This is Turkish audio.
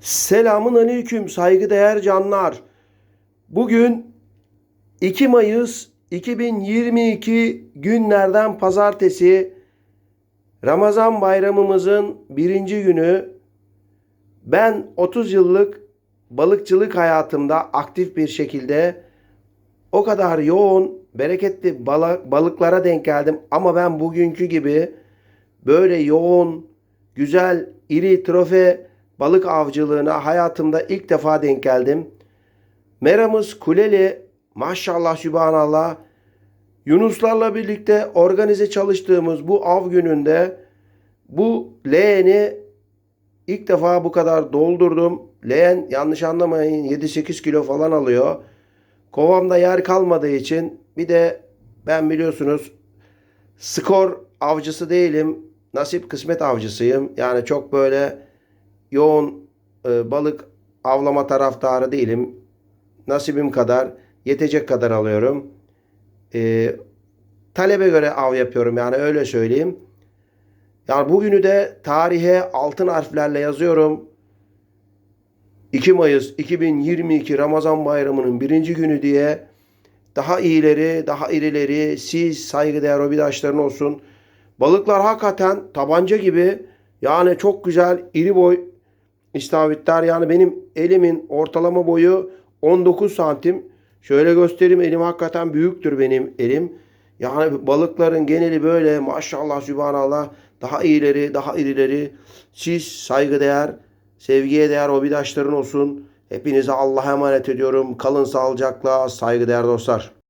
Selamun aleyküm saygıdeğer canlar. Bugün 2 Mayıs 2022 günlerden pazartesi Ramazan bayramımızın birinci günü. Ben 30 yıllık balıkçılık hayatımda aktif bir şekilde o kadar yoğun, bereketli balıklara denk geldim. Ama ben bugünkü gibi böyle yoğun, güzel, iri trofe balık avcılığına hayatımda ilk defa denk geldim. Meramız Kuleli, maşallah sübhanallah, Yunuslarla birlikte organize çalıştığımız bu av gününde bu leğeni ilk defa bu kadar doldurdum. Leğen yanlış anlamayın 7-8 kilo falan alıyor. Kovamda yer kalmadığı için bir de ben biliyorsunuz skor avcısı değilim. Nasip kısmet avcısıyım. Yani çok böyle yoğun e, balık avlama taraftarı değilim. Nasibim kadar, yetecek kadar alıyorum. E, talebe göre av yapıyorum yani öyle söyleyeyim. Yani bugünü de tarihe altın harflerle yazıyorum. 2 Mayıs 2022 Ramazan bayramının birinci günü diye daha iyileri, daha irileri, siz saygıdeğer obidaşların olsun. Balıklar hakikaten tabanca gibi yani çok güzel iri boy istavritler. Yani benim elimin ortalama boyu 19 santim. Şöyle göstereyim elim hakikaten büyüktür benim elim. Yani balıkların geneli böyle maşallah sübhanallah daha iyileri, daha irileri. Siz saygıdeğer, sevgiye değer obidaşların olsun. Hepinize Allah'a emanet ediyorum. Kalın sağlıcakla saygıdeğer dostlar.